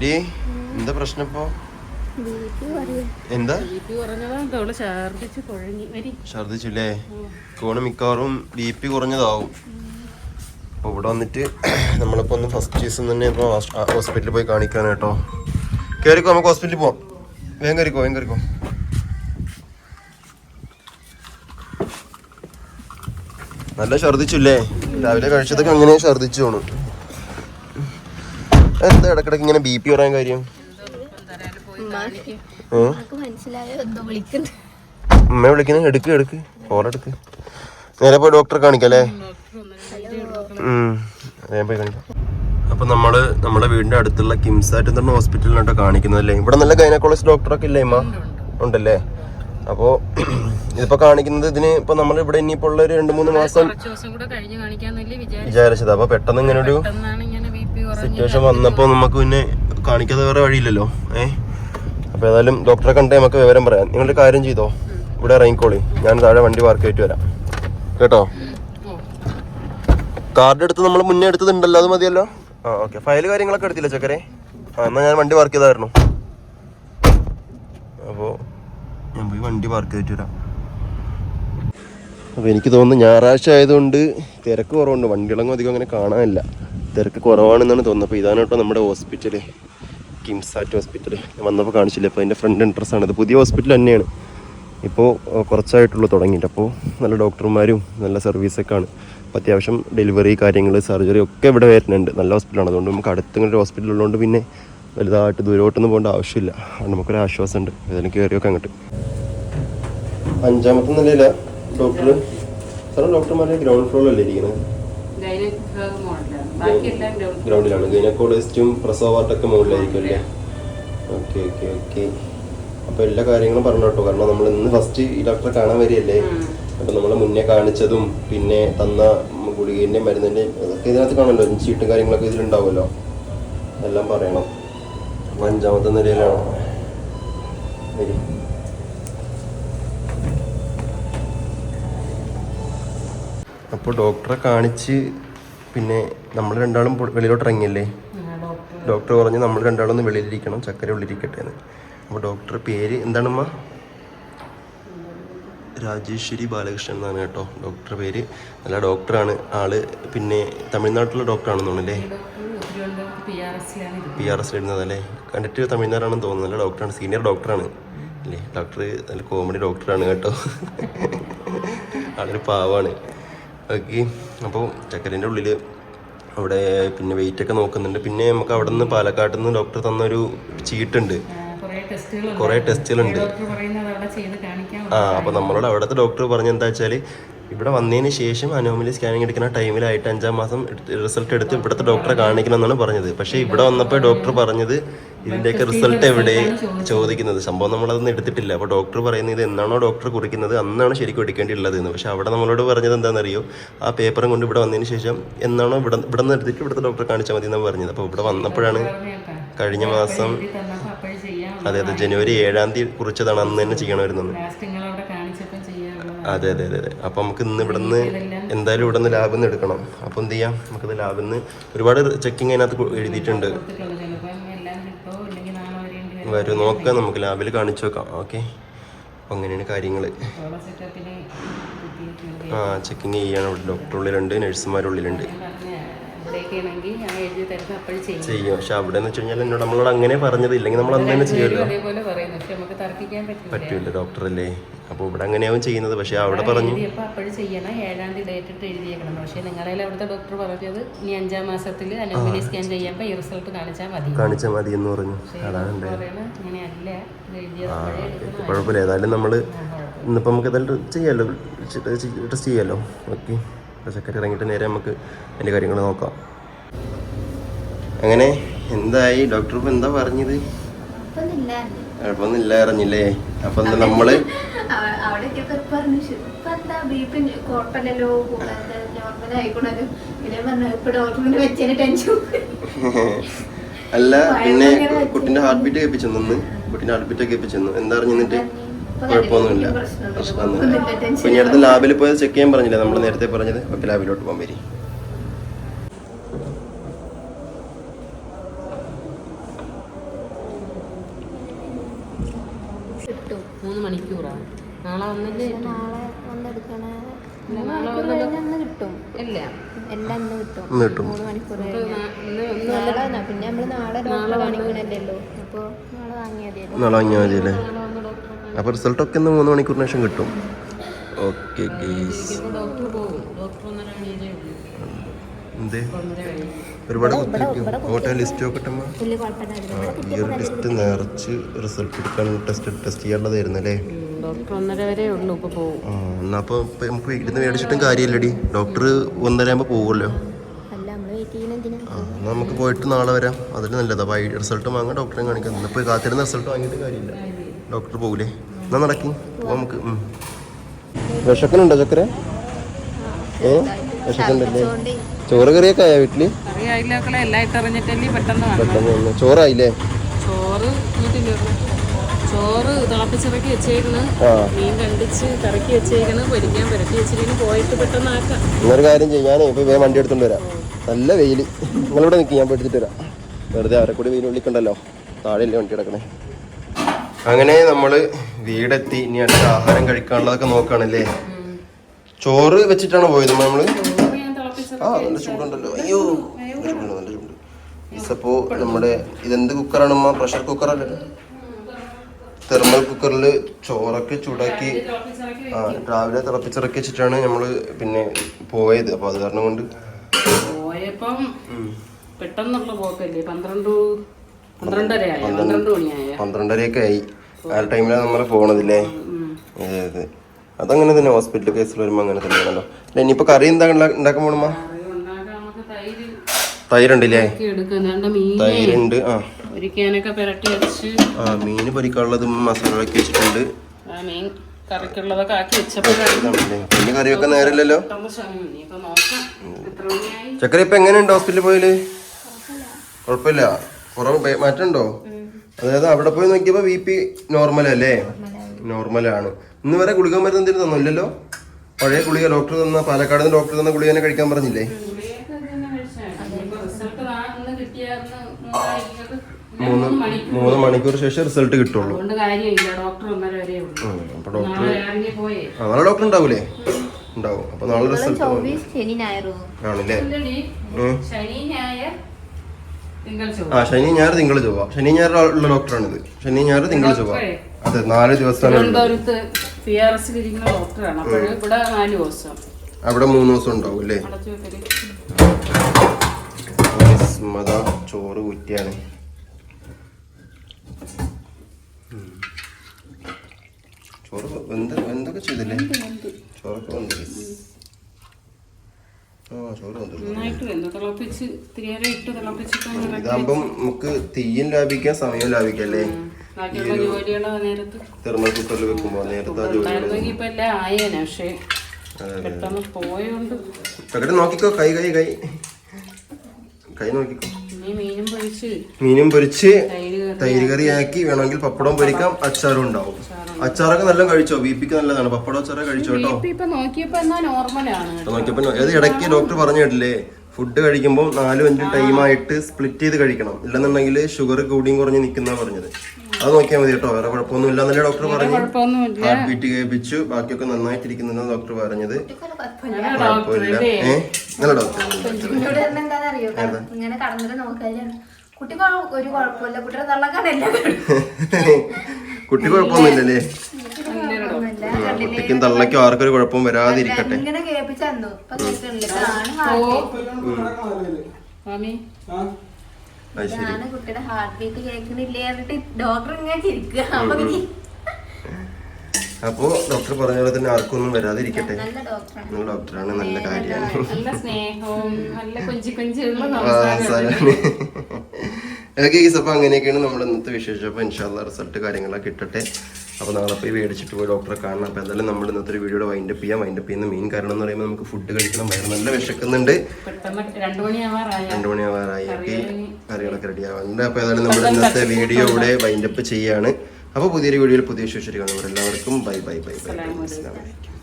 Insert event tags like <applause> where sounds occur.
D എന്താ പ്രശ്നം ഇപ്പോ? എന്താ? ഛർദിച്ചില്ലേ കോണ് മിക്കവാറും ബി പി കുറഞ്ഞതാവും. അപ്പോൾ ഇവിടെ വന്നിട്ട് നമ്മളിപ്പോൾ ഒന്ന് ഫസ്റ്റ് ദിവസം തന്നെ ഇപ്പൊ ഹോസ്പിറ്റലിൽ പോയി കാണിക്കാൻ കേട്ടോ. കയറിക്കോ നമുക്ക് ഹോസ്പിറ്റലിൽ പോവാം. വേഗം കയറിക്കോ വേഗം കയറിക്കോ നല്ല ഛർദിച്ചില്ലേ രാവിലെ കഴിച്ചതൊക്കെ അങ്ങനെ ഛർദിച്ചു പോണു എന്താ ഇടക്കിടക്ക് ഇങ്ങനെ ബി പി പറയാൻ കാര്യം? വിളിക്കുന്നു ഉമ്മ വിളിക്കുന്നത് എടുക്ക് എടുക്ക് ഫോൺ എടുക്ക്. നേരെ പോയി ഡോക്ടറെ കാണിക്കല്ലേ. വേഗം പോയി കാണിക്കാം. അപ്പൊ നമ്മൾ നമ്മുടെ വീടിന്റെ അടുത്തുള്ള കിംസാറ്റ് എന്ന ഹോസ്പിറ്റലിലോട്ടോ കാണിക്കുന്നതല്ലേ? ഇവിടെ നല്ല ഗൈനക്കോളജ് ഡോക്ടറൊക്കെ ഇല്ലേ അമ്മ ഉണ്ടല്ലേ? അപ്പോ ഇതിപ്പോ കാണിക്കുന്നത് ഇതിന് ഇപ്പൊ നമ്മൾ ഇവിടെ ഇനിയിപ്പോ ഉള്ള ഒരു രണ്ട് മൂന്ന് മാസം വിചാരിച്ചത്. അപ്പൊ പെട്ടെന്ന് ഇങ്ങനെ ഒരു സിറ്റുവേഷൻ വന്നപ്പോ നമുക്ക് പിന്നെ കാണിക്കാതെ വേറെ വഴിയില്ലല്ലോ. ഏ? അപ്പൊ ഏതായാലും ഡോക്ടറെ കണ്ടേ നമുക്ക് വിവരം പറയാം. നിങ്ങളുടെ കാര്യം ചെയ്തോ? ഇവിടെ ഇറങ്ങിക്കോളി. ഞാൻ താഴെ വണ്ടി പാർക്ക് ആയിട്ട് വരാം. കേട്ടോ? കാർഡ് എടുത്ത് നമ്മൾ മുന്നേ എടുത്തതുണ്ടല്ലോ അത് മതിയല്ലോ? ആ ഓക്കെ ഫയൽ കാര്യങ്ങളൊക്കെ എടുത്തില്ല ചക്കരെ? ആ എന്നാൽ ഞാൻ വണ്ടി പാർക്ക് ചെയ്തായിരുന്നു. അപ്പോൾ ഞാൻ പോയി വണ്ടി പാർക്ക് ചെയ്തിട്ട് വരാം. അപ്പോൾ എനിക്ക് തോന്നുന്നു ഞായറാഴ്ച ആയതുകൊണ്ട് തിരക്ക് കുറവുണ്ട്. വണ്ടികളൊന്നും അധികം അങ്ങനെ കാണാനില്ല. തിരക്ക് കുറവാണെന്നാണ് തോന്നുന്നത്. അപ്പോൾ ഇതാണ് കേട്ടോ നമ്മുടെ ഹോസ്പിറ്റൽ കിംസാറ്റ് ഹോസ്പിറ്റൽ വന്നപ്പോൾ കാണിച്ചില്ല? അപ്പോൾ അതിന്റെ ഫ്രണ്ട് എൻട്രസ് ആണ്. ഇത് പുതിയ ഹോസ്പിറ്റൽ തന്നെയാണ്. ഇപ്പോൾ കുറച്ചായിട്ടുള്ളൂ തുടങ്ങിയിട്ട്. അപ്പോൾ നല്ല ഡോക്ടർമാരും നല്ല സർവീസൊക്കെ ആണ്. അപ്പോൾ അത്യാവശ്യം ഡെലിവറി കാര്യങ്ങൾ സർജറി ഒക്കെ ഇവിടെ വരുന്നുണ്ട്. നല്ല ഹോസ്പിറ്റലാണ് അതുകൊണ്ട് നമുക്ക് അടുത്തിങ്ങനെ ഒരു ഹോസ്പിറ്റൽ ഉള്ളതുകൊണ്ട് പിന്നെ വലുതായിട്ട് ദൂരോട്ടൊന്നും പോകേണ്ട ആവശ്യമില്ല. അതുകൊണ്ട് നമുക്കൊരു ആശ്വാസമുണ്ട്. ഏതായാലും കയറിയൊക്കെ അങ്ങോട്ട്. അഞ്ചാമത്തെ നിലയിലാണ് ഡോക്ടർ സാറേ ഡോക്ടർമാരെ ഗ്രൗണ്ട് ഫ്ലോറിലല്ലേ ഇരിക്കുന്നത് ഗ്രൗണ്ടിലാണ് ഗൈനക്കോളജിസ്റ്റും പ്രസവ വാർഡൊക്കെ മുകളിലായിരിക്കും അല്ലേ? ഓക്കെ ഓക്കെ ഓക്കെ അപ്പോൾ എല്ലാ കാര്യങ്ങളും പറഞ്ഞു കേട്ടോ. കാരണം നമ്മൾ ഇന്ന് ഫസ്റ്റ് ഈ ഡോക്ടറെ കാണാൻ വരികയല്ലേ? അപ്പോൾ നമ്മൾ മുന്നേ കാണിച്ചതും പിന്നെ തന്ന ഗുളികേന്റെയും മരുന്നിന്റെയും അതൊക്കെ ഇതിനകത്ത് കാണുമല്ലോ. ചീട്ടും കാര്യങ്ങളൊക്കെ ഇതിലുണ്ടാവുമല്ലോ. എല്ലാം പറയണം. അപ്പോൾ അഞ്ചാമത്തെ നിലയിലാണോ. വരി. അപ്പോൾ ഡോക്ടറെ കാണിച്ച് പിന്നെ നമ്മൾ രണ്ടാളും വെളിയിലോട്ട് ഇറങ്ങിയല്ലേ? ഡോക്ടർ പറഞ്ഞ് നമ്മൾ രണ്ടാളും ഒന്ന് വെളിയിലിരിക്കണം ചക്കര ഉള്ളിരിക്കട്ടെ എന്ന്. അപ്പോൾ ഡോക്ടർ പേര് എന്താണമ്മ? രാജേശ്വരി ബാലകൃഷ്ണൻ എന്നാണ് കേട്ടോ. ഡോക്ടർ പേര്. നല്ല ഡോക്ടറാണ് ആൾ പിന്നെ തമിഴ്നാട്ടിലെ ഡോക്ടറാണെന്ന് തോന്നുന്നല്ലേ പി ആർ എസ് ഇടുന്നതല്ലേ കണ്ടിട്ട് തമിഴ്നാടാണെന്ന് തോന്നുന്നു. നല്ല ഡോക്ടറാണ് സീനിയർ ഡോക്ടറാണ് അല്ലേ? ഡോക്ടർ നല്ല കോമഡി ഡോക്ടറാണ് കേട്ടോ. <laughs> ആളൊരു പാവാണ്. ഓക്കെ അപ്പോൾ ചക്കരന്റെ ഉള്ളിൽ അവിടെ പിന്നെ വെയിറ്റ് ഒക്കെ നോക്കുന്നുണ്ട്. പിന്നെ നമുക്ക് അവിടെ നിന്ന് പാലക്കാട്ട് നിന്ന് ഡോക്ടർ തന്നൊരു ചീട്ടുണ്ട്. കുറേ ടെസ്റ്റുകളുണ്ട്. ആ അപ്പോൾ നമ്മളോട് അവിടുത്തെ ഡോക്ടർ പറഞ്ഞ എന്താ വെച്ചാൽ ഇവിടെ വന്നതിന് ശേഷം അനോമലി സ്കാനിങ് എടുക്കുന്ന ടൈമിലായിട്ട് അഞ്ചാം മാസം റിസൾട്ട് എടുത്ത് ഇവിടുത്തെ ഡോക്ടറെ കാണിക്കണം എന്നാണ് പറഞ്ഞത്. പക്ഷേ ഇവിടെ വന്നപ്പോൾ ഡോക്ടർ പറഞ്ഞത് ഇതിന്റെയൊക്കെ റിസൾട്ട് എവിടെ ചോദിക്കുന്നത്. സംഭവം നമ്മളതൊന്നും എടുത്തിട്ടില്ല. അപ്പോൾ ഡോക്ടർ പറയുന്നത് ഇത് എന്നാണോ ഡോക്ടർ കുറിക്കുന്നത്? അന്നാണ് ശരിക്കും എടുക്കേണ്ടിയുള്ളത് എന്ന് പക്ഷേ അവിടെ നമ്മളോട് പറഞ്ഞത് എന്താണെന്നറിയോ? ആ പേപ്പറും കൊണ്ട് ഇവിടെ വന്നതിന് ശേഷം എന്നാണോ ഇവിടെ ഇവിടെ നിന്ന് എടുത്തിട്ട് ഇവിടുത്തെ ഡോക്ടറെ കാണിച്ചാൽ മതി എന്നാണ് പറഞ്ഞത്. അപ്പോൾ ഇവിടെ വന്നപ്പോഴാണ് കഴിഞ്ഞ മാസം അതെ അതെ ജനുവരി ഏഴാം തീയതി കുറിച്ചതാണ് അന്ന് തന്നെ ചെയ്യണമായിരുന്നു ലാസ്റ്റ് നിങ്ങളവിടെ കാണിച്ചപ്പോൾ ചെയ്യാനുള്ളത് അതെ അതെ അതെ അതെ. അപ്പം നമുക്ക് ഇന്ന് ഇവിടെ നിന്ന് എന്തായാലും ഇവിടെ നിന്ന് ലാബിൽ നിന്ന് എടുക്കണം. അപ്പം എന്ത് ചെയ്യാം? നമുക്കിത് ലാബിൽ നിന്ന് ഒരുപാട് ചെക്കിങ് അതിനകത്ത് എഴുതിയിട്ടുണ്ട്. വരും നോക്കാം നമുക്ക് ലാബിൽ കാണിച്ചു വെക്കാം ഓക്കെ അപ്പം അങ്ങനെയാണ് കാര്യങ്ങൾ ആ ചെക്കിങ് ചെയ്യാണ് ഇവിടെ ഡോക്ടർ ഉള്ളിലുണ്ട് നഴ്സുമാരുള്ളിലുണ്ട് ചെയ്യും. പക്ഷെ അവിടെ എന്ന് വെച്ച് കഴിഞ്ഞാൽ എന്നോട് നമ്മളോട് അങ്ങനെ പറഞ്ഞത് ഇല്ലെങ്കിൽ നമ്മൾ അന്ന് തന്നെ ചെയ്യുമല്ലോ. നമുക്ക് പറ്റൂല ഡോക്ടറല്ലേ അപ്പോൾ ഇവിടെ അങ്ങനെയാവും ചെയ്യുന്നത്. പക്ഷെ അവിടെ പറഞ്ഞു അപ്പോഴും ചെയ്യണം. ഏഴാം തീയതി ഡേറ്റ് ഇട്ട് എഴുതിയേക്കണം. പക്ഷേ നിങ്ങളെ അവിടുത്തെ ഡോക്ടർ പറഞ്ഞത് ഇനി അഞ്ചാം മാസത്തിൽ അലോമിനി സ്കാൻ ചെയ്യുമ്പോൾ ഈ റിസൾട്ട് കാണിച്ചാൽ മതി. കാണിച്ചാൽ മതി എന്ന് പറഞ്ഞു അതാണ് കുഴപ്പമില്ല. ഏതായാലും നമ്മൾ ഇന്നിപ്പോൾ നമുക്ക് ഏതായാലും ചെയ്യാമല്ലോ ടെസ്റ്റ് ചെയ്യാമല്ലോ ഓക്കെ. ചക്കര ഇറങ്ങിയിട്ട് നേരെ നമുക്ക് അതിന്റെ കാര്യങ്ങൾ നോക്കാം. അങ്ങനെ എന്തായി? ഡോക്ടർ ഇപ്പം എന്താ പറഞ്ഞത്? കുഴപ്പമൊന്നുമില്ല അറിഞ്ഞില്ലേ? അപ്പം നമ്മൾ അല്ല പിന്നെ കുട്ടിന്റെ ഹാർട്ട് ബീറ്റ് കേൾപ്പിച്ചു നിന്ന്? കുട്ടീന്റെ ഹാർട്ട് ബീറ്റ് കേൾപ്പിച്ചു എന്താ അറിഞ്ഞിട്ട് കുഴപ്പമൊന്നുമില്ല. പ്രശ്നമൊന്നുമില്ല. പിന്നെ അടുത്ത് ലാബിൽ പോയത് ചെക്ക് ചെയ്യാൻ പറഞ്ഞില്ലേ? നമ്മൾ നേരത്തെ പറഞ്ഞത്. ഓക്കെ ലാബിലോട്ട് പോകാൻ വരി കിട്ടും മൂന്ന് മണിക്കൂറാണ് നാളെ വന്നില്ലേ നാളെ വന്നെടുക്കണ ഇല്ല, മൂന്ന് നാളെ മണിക്കൂർ വന്നത് കഴിഞ്ഞ് അന്ന് കിട്ടും ഇല്ല എല്ലാം അന്ന് കിട്ടും ഇന്ന് കിട്ടും. മൂന്ന് മണിക്കൂർ നമുക്ക് കഴിഞ്ഞ് നാ- ഇന്ന് ഒന്ന് നാളെ വന്നാ പിന്നെ നമ്മൾ നാളെ നാളെ വന്നിട്ട് നാളെ വാങ്ങിയാൽ മതിയല്ലോ. നാളെ വാങ്ങിയാൽ മതിയല്ലേ? അപ്പോൾ റിസൾട്ടൊക്കെ ഇന്ന് മൂന്ന് മണിക്കൂറിന് ശേഷം കിട്ടും. ഓക്കെ ഉള്ളൂ. എന്തേ? ഒരുപാട് കുത്തിരിക്കും ഫോട്ടോ ലിസ്റ്റ് കുഴപ്പമില്ലായിരുന്നു ഈ ഒരു ലിസ്റ്റ് നിറച്ച് റിസൾട്ട് എടുക്കാൻ ടെസ്റ്റ് ടെസ്റ്റ് ചെയ്യാനുള്ളതായിരുന്നു അല്ലേ? ഇപ്പോൾ എന്നാ അപ്പൊ നമുക്ക് ഇരുന്ന് മേടിച്ചിട്ടും കാര്യമില്ലടി. ഡോക്ടർ ഒന്നര ആകുമ്പോ എന്നാ നമുക്ക് പോയിട്ട് നാളെ വരാം. അതിന് നല്ലതാ. അപ്പോൾ റിസൾട്ട് വാങ്ങാൻ ഡോക്ടറെ കാണിക്കാം. ഇന്നിപ്പോൾ കാത്തിരുന്ന റിസൾട്ട് വാങ്ങിയിട്ട് കാര്യമില്ല. ഡോക്ടർ പോകൂലേ. എന്നാ നടക്കി. നമുക്ക്. വിശക്കനുണ്ടോ ചക്കര? ഏ? വിശക്കുണ്ടല്ലേ ചോറ് കറിയൊക്കെ ആയാ വീട്ടിൽ? കറി എല്ലാം ഇട്ടറിഞ്ഞിട്ടല്ലേ പെട്ടെന്ന് പെട്ടെന്ന് വന്നു. ചോറായില്ലേ? ചോറ് ചോറ് തിളപ്പിച്ചിറക്കി വെച്ചേക്കണ്. മീൻ കണ്ടിച്ച് കറക്കി വെച്ചേക്കണ്. പൊരിക്കാൻ പുരട്ടി വെച്ചിരിക്കണ് പോയിട്ട് പെട്ടെന്ന് ആക്കാം. കാര്യം ചെയ്യാനേ ഇപ്പൊ വേഗം വണ്ടി എടുത്തോണ്ട് വരാം. നല്ല വെയിൽ നിങ്ങളിവിടെ നിൽക്കും ഞാൻ എടുത്തിട്ട് വരാം. വെറുതെ അവരെ കൂടി വെയിൽ വിളിക്കണ്ടല്ലോ താഴെയല്ലേ വണ്ടി കിടക്കണേ. അങ്ങനെ നമ്മൾ വീടെത്തി. ഇനി അടുത്ത ആഹാരം കഴിക്കാനുള്ളതൊക്കെ നോക്കുകയാണല്ലേ ചോറ് വെച്ചിട്ടാണ് പോയത് നമ്മൾ? ആ നല്ല ചൂടുണ്ടല്ലോ. അയ്യോ. നല്ല ചൂടുണ്ട് നല്ല ചൂട് നമ്മുടെ ഇതെന്ത് കുക്കറാണമ്മ? പ്രഷർ കുക്കറല്ലേ തെർമൽ കുക്കറിൽ ചോറൊക്കെ ചൂടാക്കി ആ രാവിലെ തിളപ്പിച്ചിറക്കി വെച്ചിട്ടാണ് നമ്മൾ പിന്നെ പോയത്. അപ്പോൾ അത് കാരണം കൊണ്ട് പോയപ്പം പെട്ടെന്നുള്ള പോക്കല്ലേ? പന്ത്രണ്ട് പന്ത്രണ്ടരയൊക്കെ ആയി. ആ ടൈമിലാണ് നമ്മൾ പോണതില്ലേ? അതെ അതെ. അതങ്ങനെ തന്നെ ഹോസ്പിറ്റൽ കേസിൽ വരുമ്പോൾ അങ്ങനെ തന്നെയാണല്ലോ. ഇനിയിപ്പോ ഇനിയിപ്പോൾ കറി എന്താ ഉണ്ടാ- ഉണ്ടാക്കാൻ പോണമ്മ കറി ഉണ്ടാക്കാൻ നമുക്ക് തൈര് തൈരുണ്ടല്ലേ? മീൻ തൈരുണ്ട് ആ. ആ മീന് പൊരിക്കാനുള്ളത് മസാല ആക്കി വെച്ചിട്ടുണ്ട് മീൻ. പിന്നെ നേരമില്ലല്ലോ? നോക്കാം. എത്ര മണിയായി? ചക്കര ഇപ്പൊ എങ്ങനെയുണ്ട് ഹോസ്പിറ്റലിൽ പോയിൽ? കുഴപ്പമില്ല. കുറവ് മാറ്റുണ്ടോ അതായത് അവിടെ പോയി നോക്കിയപ്പോ ബി പി നോർമൽ അല്ലേ? നോർമലാണ് ഇന്ന് വരെ ഗുളിക മരുന്ന് എന്തെങ്കിലും തന്നില്ലല്ലോ? പഴയ ഗുളിക ഡോക്ടർ തന്ന പാലക്കാട് ഡോക്ടർ തന്ന ഗുളിക തന്നെ കഴിക്കാൻ പറഞ്ഞില്ലേ? മൂന്ന് മൂന്ന് മണി മൂന്ന് മണിക്കൂർ ശേഷം റിസൾട്ട് കിട്ടുള്ളൂ. അപ്പൊ ഡോക്ടർ നാളെ ഡോക്ടർ ഉണ്ടാവൂലേ? ഉണ്ടാവും. അപ്പൊ നാളെ റിസൾട്ട് ആണല്ലേ? ആ ശനി ഞായർ തിങ്കൾ ചൊവ്വ. ശനി ഞായർ ഉള്ള ഡോക്ടറാണിത് ശനി ഞായർ തിങ്കൾ ചൊവ്വ. അതെ നാല് ദിവസമാണ് അവിടെ മൂന്ന് ദിവസം ഉണ്ടാവും അല്ലേ? ചോറ് കുറ്റിയാണ് ചോറ് എന്ത് എന്തൊക്കെ ചെയ്തില്ലേ? ചോറൊക്കെ ആ ചോറ് വെന്തു. ഇതാകുമ്പം നമുക്ക് തീയും ലാഭിക്കാം സമയവും ലാഭിക്കാം അല്ലേ തെർമൽ കുക്കറിൽ വെക്കുമ്പോൾ നേരത്തെ. പെട്ടെന്ന് പോയോണ്ട്. നോക്കിക്കോ കൈ കൈ കൈ. കൈ നോക്കിക്കോ. മീനും പൊരിച്ച് തൈര് കറിയാക്കി വേണമെങ്കിൽ പപ്പടം പൊരിക്കാം അച്ചാറും ഉണ്ടാവും. അച്ചാറൊക്കെ നല്ല കഴിച്ചോ? ബി പിക്ക് നല്ലതാണ്. പപ്പടം അച്ചാറ കഴിച്ചോ കേട്ടോ? നോക്കിയപ്പോ ഏത് ഇടയ്ക്ക് ഡോക്ടർ പറഞ്ഞു കേട്ടില്ലേ? ഫുഡ് കഴിക്കുമ്പോൾ നാലും അഞ്ചും ടൈമായിട്ട് സ്പ്ലിറ്റ് ചെയ്ത് കഴിക്കണം. ഇല്ലെന്നുണ്ടെങ്കിൽ ഷുഗർ കൂടിയും കുറഞ്ഞ് നിൽക്കുന്ന പറഞ്ഞത്. അത് നോക്കിയാൽ മതി കേട്ടോ. വേറെ കുഴപ്പമൊന്നും ഇല്ലാന്നല്ലേ ഡോക്ടർ പറഞ്ഞു? ഹാർട്ട് ബീറ്റ് കേൾപ്പിച്ചു. ബാക്കിയൊക്കെ നന്നായിട്ടിരിക്കുന്നെന്ന് ഡോക്ടർ പറഞ്ഞത്. കുഴപ്പമില്ല. ഏ? നല്ല ഡോക്ടർ. കുട്ടി ഒരു കുഴപ്പമില്ല. കുട്ടിയുടെ തള്ളക്കാണല്ല <laughs> കുട്ടി കുഴപ്പമൊന്നുമില്ലല്ലേ? കുട്ടിക്കും തള്ളയ്ക്കും ആർക്കൊരു കുഴപ്പവും വരാതിരിക്കട്ടെ. കുട്ടിയുടെ ഹാർട്ട് ബീറ്റ് ഡോക്ടർ ഇങ്ങനെ ചിരിക്കുക അപ്പൊ ഡോക്ടർ പറഞ്ഞ പോലെ തന്നെ ആർക്കും ഒന്നും വരാതിരിക്കട്ടെ. നല്ല ഡോക്ടറാണ് നല്ല കാര്യമാണ്. നല്ല സ്നേഹവും നല്ല കൊഞ്ചി കൊഞ്ചിയുള്ള. ഓക്കെ ഗീസ് അപ്പോൾ അങ്ങനെയൊക്കെയാണ് നമ്മുടെ ഇന്നത്തെ വിശേഷം. അപ്പോൾ ഇൻഷാല്ല റിസൾട്ട് കാര്യങ്ങളൊക്കെ കിട്ടട്ടെ അപ്പോൾ നാളെ പോയി മേടിച്ചിട്ട് പോയി ഡോക്ടറെ കാണണം. അപ്പോൾ എന്തായാലും നമ്മൾ ഇന്നത്തെ ഒരു വീഡിയോയുടെ വൈൻഡപ്പ് ചെയ്യാം. വൈൻഡ് അപ്പ് ചെയ്യുന്ന മെയിൻ കാരണം എന്ന് പറയുമ്പോൾ നമുക്ക് ഫുഡ് കഴിക്കണം. വയറ് നല്ല വിശക്കുന്നുണ്ട്. രണ്ടു മണിയാവാറായ. ഓക്കെ. കറികളൊക്കെ റെഡി ആവാറുണ്ട് അപ്പോൾ ഏതായാലും നമ്മൾ ഇന്നത്തെ വീഡിയോ ഇവിടെ വൈൻഡപ്പ് ചെയ്യാണ്. അപ്പോൾ പുതിയൊരു വീഡിയോയിൽ പുതിയ വിശേഷം കാണുന്നവർ എല്ലാവർക്കും ബൈ ബൈ ബൈ ബൈ അസ്സാം അലൈക്കും.